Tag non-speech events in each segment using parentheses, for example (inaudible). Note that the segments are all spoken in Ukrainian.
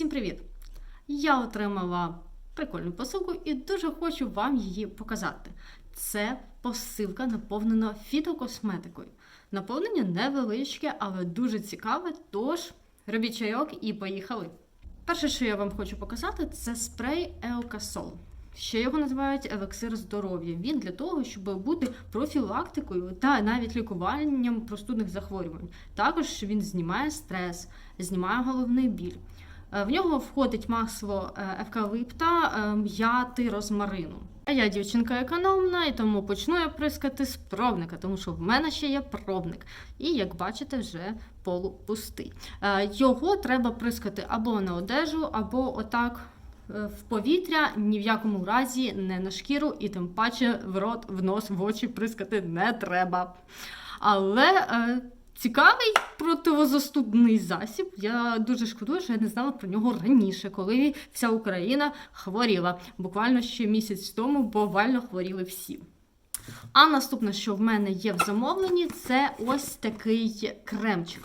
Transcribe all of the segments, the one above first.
Всім привіт! Я отримала прикольну посилку і дуже хочу вам її показати. Це посилка наповнена фітокосметикою. Наповнення невеличке, але дуже цікаве. Тож робіть чайок і поїхали. Перше, що я вам хочу показати, це спрей Еокасол. Ще його називають елексир здоров'я. Він для того, щоб бути профілактикою та навіть лікуванням простудних захворювань. Також він знімає стрес, знімає головний біль. Е, В нього входить масло евкалипта, е, м'яти, розмарину. А я дівчинка економна, і тому почну я прискати з пробника, тому що в мене ще є пробник. І як бачите, вже полупустий. Е, Його треба прискати або на одежу, або отак в повітря, ні в якому разі не на шкіру, і тим паче в рот, в нос, в очі прискати не треба. Але цікавий противозастудний засіб. Я дуже шкодую, що я не знала про нього раніше, коли вся Україна хворіла. Буквально ще місяць тому буквально хворіли всі. А наступне, що в мене є в замовленні, це ось такий кремчик.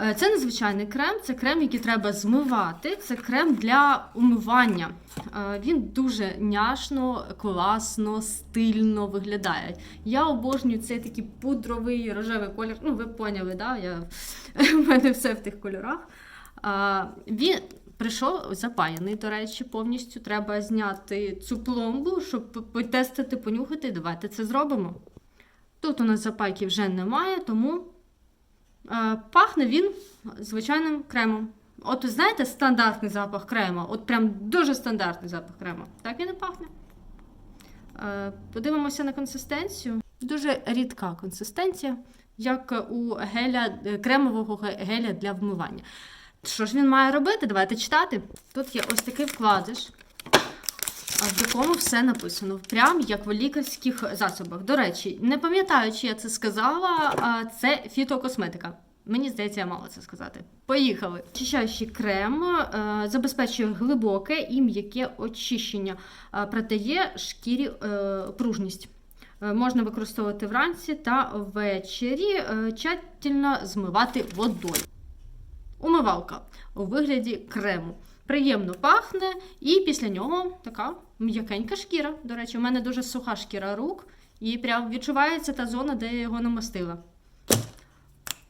Е, Це незвичайний крем, це крем, який треба змивати. Це крем для умивання. Е, Він дуже няшно, класно, стильно виглядає. Я обожнюю цей такий пудровий рожевий колір. Ну, ви поняли, да? Я... (laughs) в мене все в тих кольорах. Він прийшов запаяний, до речі, повністю. Треба зняти цю пломбу, щоб потестити, понюхати. Давайте це зробимо. Тут у нас запайки вже немає, тому Е, Пахне він звичайним кремом. От знаєте, стандартний запах крема, от прям дуже стандартний запах крема. Так він і пахне. Е, Подивимося на консистенцію. Дуже рідка консистенція, як у геля, е, кремового геля для вмивання. Що ж він має робити? Давайте читати. Тут є ось такий вкладиш, в якому все написано, прям як в лікарських засобах. До речі, не пам'ятаю, чи я це сказала, це фітокосметика. Мені здається, я мала це сказати. Поїхали. Очищаючий крем е, забезпечує глибоке і м'яке очищення, е, придає шкірі е, пружність. Е, Можна використовувати вранці та ввечері, е, тщательно змивати водою. Умивалка у вигляді крему. Приємно пахне, і після нього така м'якенька шкіра. До речі, у мене дуже суха шкіра рук, і прям відчувається та зона, де я його намастила.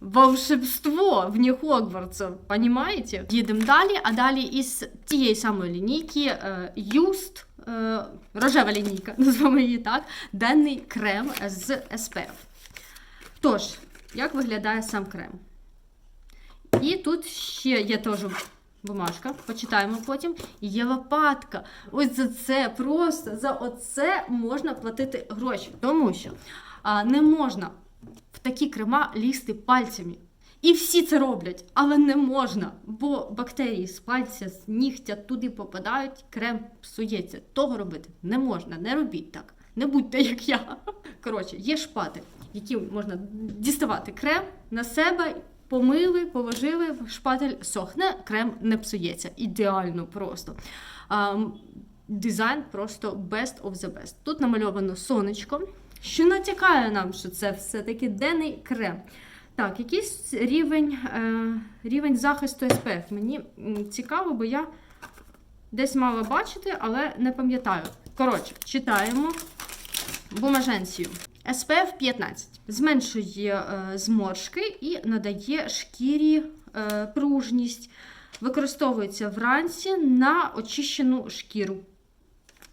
Волшебство вне Хогвартса, понімаєте? Їдемо далі, а далі із тієї самої лінійки е, Юст, е, рожева лінійка, (laughs) назвемо її так, денний крем з SPF. Тож, як виглядає сам крем? І тут ще є теж бумажка, почитаємо потім. Є лопатка. Ось за це просто за оце можна платити гроші. Тому що а, не можна в такі крема лізти пальцями. І всі це роблять, але не можна, бо бактерії з пальця, з нігтя туди попадають, крем псується. Того робити не можна, не робіть так. Не будьте як я. Коротше, є шпати, які можна діставати крем на себе, помили, положили, шпатель сохне, крем не псується. Ідеально просто. Дизайн просто best of the best. Тут намальовано сонечко, що натякає нам, що це все-таки денний крем. Так, якийсь рівень, е, рівень захисту SPF. Мені цікаво, бо я десь мала бачити, але не пам'ятаю. Коротше, читаємо бумаженцію. SPF 15 зменшує е, зморшки і надає шкірі е, пружність. Використовується вранці на очищену шкіру.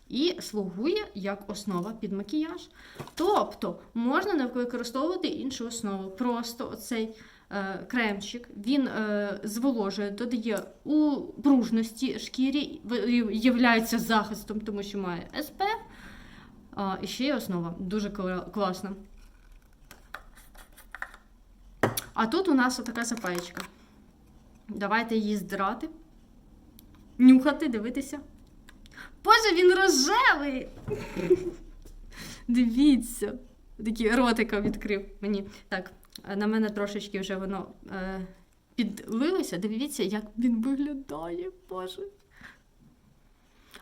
І слугує як основа під макіяж. Тобто можна не використовувати іншу основу. Просто оцей е, кремчик він е, зволожує, додає у пружності шкірі, являється захистом, тому що має SPF. А, і ще є основа. Дуже класна. А тут у нас отака запаєчка. Давайте її здрати, нюхати, дивитися. Боже, він рожевий! Дивіться. Такий ротика відкрив мені. Так, на мене трошечки вже воно е, підлилося. Дивіться, як він виглядає, Боже.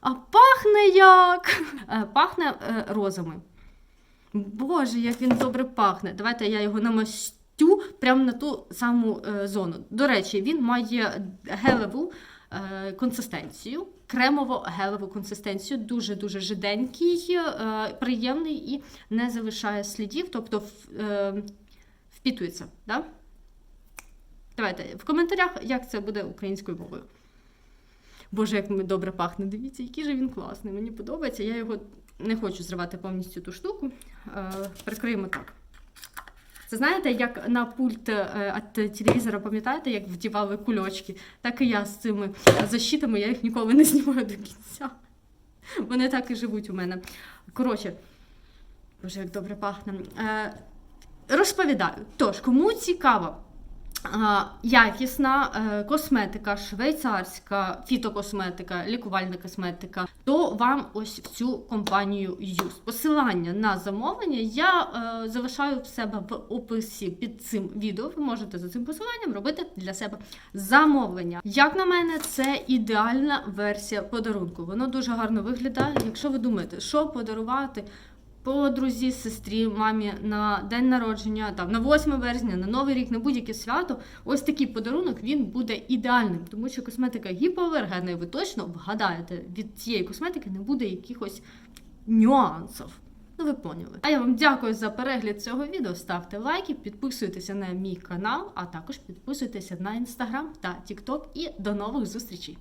А пахне як! Е, Пахне е, розами. Боже, як він добре пахне. Давайте я його намащу тю прямо на ту саму е, зону. До речі, він має гелеву консистенцію, кремово-гелеву консистенцію, дуже-дуже жиденький, приємний і не залишає слідів, тобто впітується. Да? Давайте в коментарях, як це буде українською мовою. Боже, як добре пахне. Дивіться, який же він класний. Мені подобається. Я його не хочу зривати повністю ту штуку. Е, прикриємо так. Це знаєте, як на пульт е, від телевізора, пам'ятаєте, як вдівали кульочки, так і я з цими защитами, я їх ніколи не знімаю до кінця. Вони так і живуть у мене. Коротше, боже, як добре пахне. Е, розповідаю. Тож, кому цікаво, якісна е, косметика, швейцарська фітокосметика, лікувальна косметика, то вам ось в цю компанію Юз. Посилання на замовлення я е, залишаю в себе в описі під цим відео. Ви можете за цим посиланням робити для себе замовлення. Як на мене, це ідеальна версія подарунку. Воно дуже гарно виглядає. Якщо ви думаєте, що подарувати подрузі, сестрі, мамі на день народження, там на 8 березня, на Новий рік, на будь-яке свято. Ось такий подарунок він буде ідеальним, тому що косметика гіпоалергенна, ви точно вгадаєте, від цієї косметики не буде якихось нюансів. Ну, ви поняли. А я вам дякую за перегляд цього відео. Ставте лайки, підписуйтеся на мій канал, а також підписуйтеся на інстаграм та тікток. І до нових зустрічей!